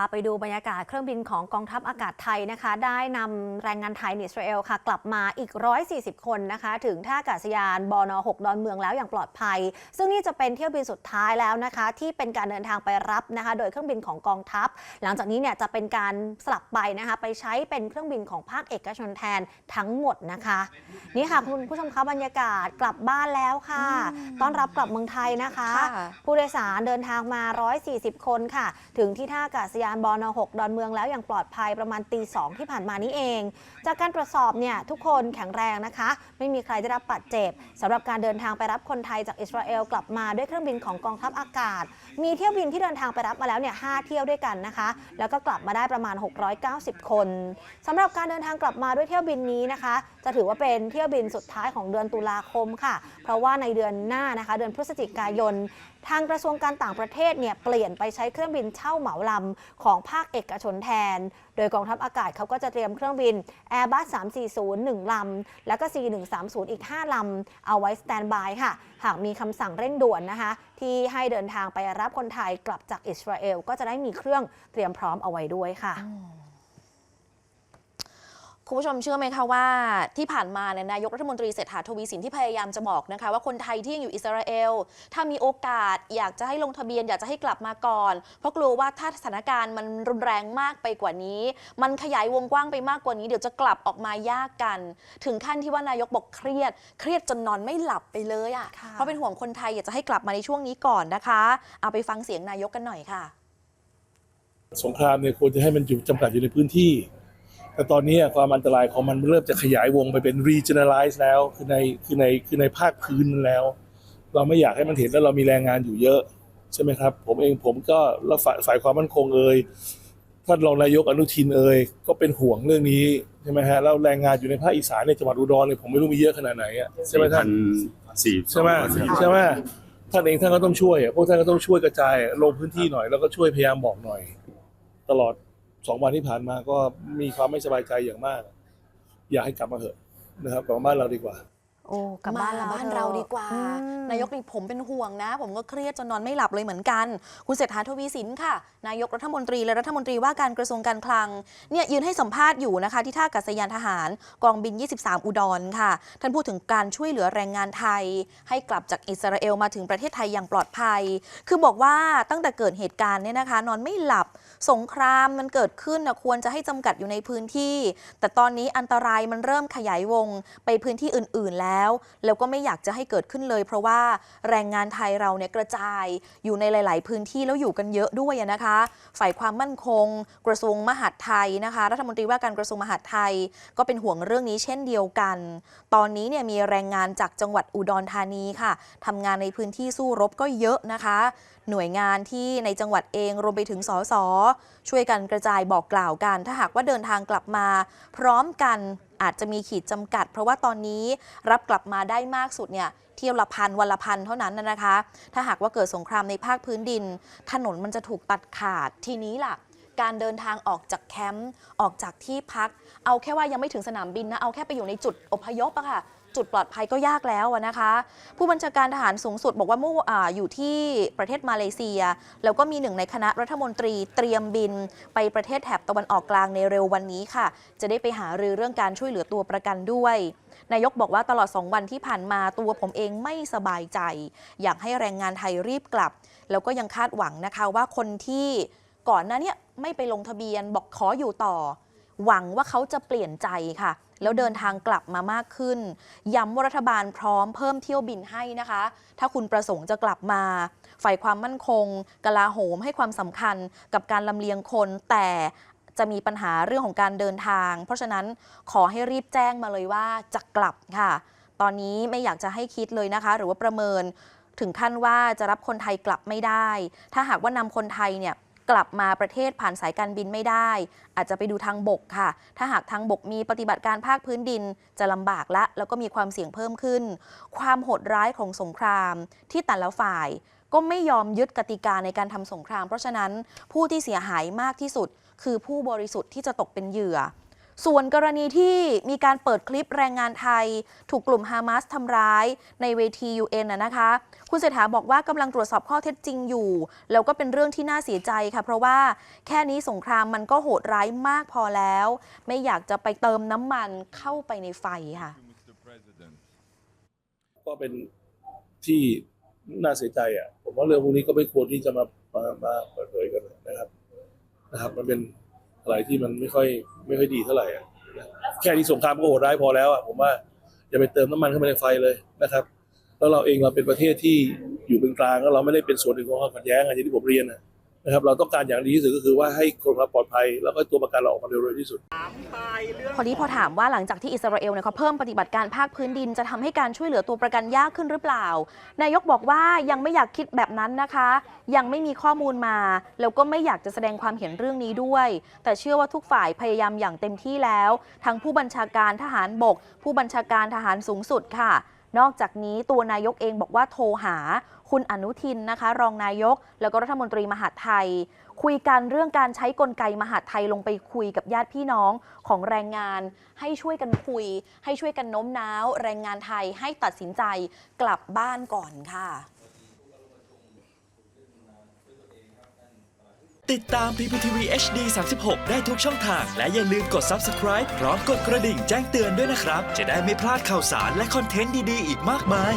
าไปดูบรรยากาศเครื่องบินของกองทัพอากาศไทยนะคะ ได้นำแรงงานไทยในอิสราเอลค่ะ กลับมาอีก 140 คนนะคะ ถึงท่าอากาศยานบอน6ดอนเมืองแล้วอย่างปลอดภัย ซึ่งนี่จะเป็นเที่ยวบินสุดท้ายแล้วนะคะ ที่เป็นการเดินทางไปรับนะคะ โดยเครื่องบินของกองทัพ หลังจากนี้เนี่ยจะเป็นการสลับไปนะคะ ไปใช้เป็นเครื่องบินของภาคเอกชนแทนทั้งหมดนะคะ นี่ค่ะคุณผู้ชมคะบรรยากาศกลับบ้านแล้วค่ะ ต้อนรับกลับเมืองไทยนะคะค่ะผู้โดยสารเดินทางมา 140 คนค่ะ ถึงที่ท่าอากาศยานบอน6ดอนเมืองแล้วอย่างปลอดภัยประมาณตีสองที่ผ่านมานี้เอง จากการตรวจสอบเนี่ยทุกคนแข็งแรงนะคะ ไม่มีใครได้รับบาดเจ็บสำหรับการเดินทางไปรับคนไทยจากอิสราเอลกลับมาด้วยเครื่องบินของกองทัพอากาศ มีเที่ยวบินที่เดินทางไปรับมาแล้วเนี่ยหเที่ยวด้วยกันนะคะ แล้วก็กลับมาได้ประมาณ 690 คนสำหรับการเดินทางกลับมาด้วยเที่ยวบินนี้นะคะ จะถือว่าเป็นเที่ยวบินสุดท้ายของเดือนตุลาคมค่ะ เพราะว่าในเดือนหน้านะคะ เดือนพฤศจิกายนทางกระทรวงการต่างประเทศเนี่ยเปลี่ยนไปใช้เครื่องบินเช่าเหมาลำของภาคเอกชนแทน โดยกองทัพอากาศเขาก็จะเตรียมเครื่องบิน Airbus 340 1ลำ แล้วก็ C130 อีก 5 ลำ เอาไว้สแตนบายค่ะ หากมีคำสั่งเร่งด่วนนะคะ ที่ให้เดินทางไปรับคนไทยกลับจากอิสราเอล ก็จะได้มีเครื่องเตรียมพร้อมเอาไว้ด้วยค่ะ คุณผู้ชมเชื่อไหมคะว่าที่ผ่านมาเนี่ยนายกรัฐมนตรีเศรษฐาทวีสินที่พยายามจะบอกนะคะว่าคนไทยที่ยังอยู่อิสราเอล ถ้ามีโอกาสอยากจะให้ลงทะเบียนอยากจะให้กลับมาก่อน เพราะกลัวว่าถ้าสถานการณ์มันรุนแรงมากไปกว่านี้ มันขยายวงกว้างไปมากกว่านี้เดี๋ยวจะกลับออกมายากกัน ถึงขั้นที่ว่านายกบอกเครียด เครียดจนนอนไม่หลับไปเลยอะ่ะค่ะเพราะเป็นห่วงคนไทยอยากจะให้กลับมาในช่วงนี้ก่อนนะคะเอาไปฟังเสียงนายกกันหน่อยค่ะ สงครามเนี่ยควรจะให้มันอยู่จำกัดอยู่ในพื้นที่ แต่ตอนนี้ความอันตรายของมันเริ่มจะขยายวงไปเป็น regionalize แล้ว คือในคือในคือในภาคพื้นแล้ว เราไม่อยากให้มันเห็นแล้วเรามีแรงงานอยู่เยอะ ใช่ไหมครับ ผมเองผมก็แล้วฝ่ายฝ่ายความมั่นคงเอ่ยท่านรองนายกอนุทินเอ่ยก็เป็นห่วงเรื่องนี้ใช่ไหมฮะแล้วแรงงานอยู่ในภาคอีสานในยจังหวัดอุดรเนี่ยผมไม่รู้มีเยอะขนาดไหนอะใช่ไหมท่านสี่ใช่ไหมใช่ไหมท่านเองท่านก็ต้องช่วยอะพวกท่านก็ต้องช่วยกระจายลงพื้นที่หน่อยแล้วก็ช่วยพยายามบอกหน่อย ตลอด สองวันที่ผ่านมาก็มีความไม่สบายใจอย่างมาก อยากให้กลับมาเถอะนะครับกลับมาบ้านเราดีกว่า โอ้กลับบ้านเราบ้านเราดีกว่าอืมนายกนี่ผมเป็นห่วงนะ ผมก็เครียดจนนอนไม่หลับเลยเหมือนกัน คุณเศรษฐาทวีสินค่ะ นายกรัฐมนตรีและรัฐมนตรีว่าการกระทรวงการคลังเนี่ยยืนให้สัมภาษณ์อยู่นะคะ ที่ท่าอากาศยานทหาร กองบิน 23 อุดรค่ะ ท่านพูดถึงการช่วยเหลือแรงงานไทย ให้กลับจากอิสราเอลมาถึงประเทศไทยอย่างปลอดภัย คือบอกว่าตั้งแต่เกิดเหตุการณ์เนี่ยนะคะ นอนไม่หลับสงครามมันเกิดขึ้นนะควรจะให้จำกัดอยู่ในพื้นที่ แต่ตอนนี้อันตรายมันเริ่มขยายวงไปพื้นที่อื่น ๆแล้ว แล้วก็ไม่อยากจะให้เกิดขึ้นเลย เพราะว่าแรงงานไทยเราเนี่ยกระจายอยู่ในหลาย ๆ พื้นที่แล้วอยู่กันเยอะด้วยนะคะ ฝ่ายความมั่นคง กระทรวงมหาดไทยนะคะ รัฐมนตรีว่าการกระทรวงมหาดไทย ก็เป็นห่วงเรื่องนี้เช่นเดียวกัน ตอนนี้เนี่ยมีแรงงานจากจังหวัดอุดรธานีค่ะทำงานในพื้นที่สู้รบก็เยอะนะคะ หน่วยงานที่ในจังหวัดเองรวมไปถึงสสช่วยกันกระจายบอกกล่าวกัน ถ้าหากว่าเดินทางกลับมา พร้อมกัน อาจจะมีขีดจำกัด เพราะว่าตอนนี้รับกลับมาได้มากสุดเนี่ยเที่ยวละพันวันละพันเท่านั้นนะนะคะ ถ้าหากว่าเกิดสงครามในภาคพื้นดิน ถนนมันจะถูกตัดขาดทีนี้ล่ะการเดินทางออกจากแคมป์ออกจากที่พัก เอาแค่ว่ายังไม่ถึงสนามบินนะ เอาแค่ไปอยู่ในจุดอพยพอะค่ะ จุดปลอดภัยก็ยากแล้วนะคะ ผู้บัญชาการทหารสูงสุดบอกว่ามื่ออยู่ที่ประเทศมาเลเซีย แล้วก็มีหนึ่งในคณะรัฐมนตรีเตรียมบิน ไปประเทศแถบตะวันออกกลางในเร็ววันนี้ค่ะ จะได้ไปหารือเรื่องการช่วยเหลือตัวประกันด้วย นายกบอกว่าตลอด 2 วันที่ผ่านมาตัวผมเองไม่สบายใจ อยากให้แรงงานไทยรีบกลับ แล้วก็ยังคาดหวังนะคะว่าคนที่ก่อนหน้านี้ไม่ไปลงทะเบียนบอกขออยู่ต่อ หวังว่าเขาจะเปลี่ยนใจค่ะ แล้วเดินทางกลับมามากขึ้น ย้ำว่ารัฐบาลพร้อมเพิ่มเที่ยวบินให้นะคะ ถ้าคุณประสงค์จะกลับมา ฝ่ายความมั่นคง กลาโหมให้ความสำคัญกับการลำเลียงคนแต่จะมีปัญหาเรื่องของการเดินทาง เพราะฉะนั้นขอให้รีบแจ้งมาเลยว่าจะกลับค่ะ ตอนนี้ไม่อยากจะให้คิดเลยนะคะ หรือว่าประเมินถึงขั้นว่าจะรับคนไทยกลับไม่ได้ ถ้าหากว่านำคนไทยเนี่ย กลับมาประเทศผ่านสายการบินไม่ได้ อาจจะไปดูทางบกค่ะ ถ้าหากทางบกมีปฏิบัติการภาคพื้นดินจะลำบากละ แล้วก็มีความเสี่ยงเพิ่มขึ้น ความโหดร้ายของสงครามที่แต่ละฝ่ายก็ไม่ยอมยึดกติกาในการทำสงคราม เพราะฉะนั้นผู้ที่เสียหายมากที่สุด คือผู้บริสุทธิ์ที่จะตกเป็นเหยื่อ ส่วนกรณีที่มีการเปิดคลิปแรงงานไทย ถูกกลุ่มฮามาสทำร้ายในเวที UN นะนะคะ คุณเศรษฐาบอกว่ากำลังตรวจสอบข้อเท็จจริงอยู่ แล้วก็เป็นเรื่องที่น่าเสียใจค่ะ เพราะว่าแค่นี้สงครามมันก็โหดร้ายมากพอแล้ว ไม่อยากจะไปเติมน้ำมันเข้าไปในไฟค่ะ ก็เป็นที่น่าเสียใจอะ ผมว่าเรื่องพวกนี้ก็ไม่ควรที่จะมามามาเปิดเผยกันนะครับ นะครับ มันเป็น อะไรที่มันไม่ค่อยไม่ค่อยดีเท่าไหร่อะแค่ที่สงครามก็โหดร้ายพอแล้วอะผมว่าอย่าไปเติมน้ำมันเข้าไปในไฟเลยนะครับ แล้วเราเองเราเป็นประเทศที่อยู่เป็นกลางแล้วเราไม่ได้เป็นส่วนหนึ่งของความขัดแย้งอะอย่างที่ผมเรียนนะ นะครับเราต้องการอย่างดีที่สุดก็คือว่าให้คนเราปลอดภัย แล้วก็ตัวประกันเราออกมาเร็วๆที่สุด พอนี้พอถามว่าหลังจากที่อิสราเอลเนี่ยเขาเพิ่มปฏิบัติการภาคพื้นดินจะทำให้การช่วยเหลือตัวประกันยากขึ้นหรือเปล่า นายกบอกว่ายังไม่อยากคิดแบบนั้นนะคะ ยังไม่มีข้อมูลมา แล้วก็ไม่อยากจะแสดงความเห็นเรื่องนี้ด้วย แต่เชื่อว่าทุกฝ่ายพยายามอย่างเต็มที่แล้ว ทั้งผู้บัญชาการทหารบก ผู้บัญชาการทหารสูงสุดค่ะ นอกจากนี้ตัวนายกเองบอกว่าโทรหาคุณอนุทินนะคะ รองนายก แล้วก็รัฐมนตรีมหาดไทย คุยกันเรื่องการใช้กลไกมหาดไทยลงไปคุยกับญาติพี่น้องของแรงงาน ให้ช่วยกันคุย ให้ช่วยกันโน้มน้าว แรงงานไทยให้ตัดสินใจกลับบ้านก่อนค่ะ ติดตาม PPTV HD 36 ได้ทุกช่องทาง และอย่าลืมกด subscribe พร้อมกดกระดิ่งแจ้งเตือนด้วยนะครับ จะได้ไม่พลาดข่าวสารและคอนเทนต์ดี ๆ อีกมากมาย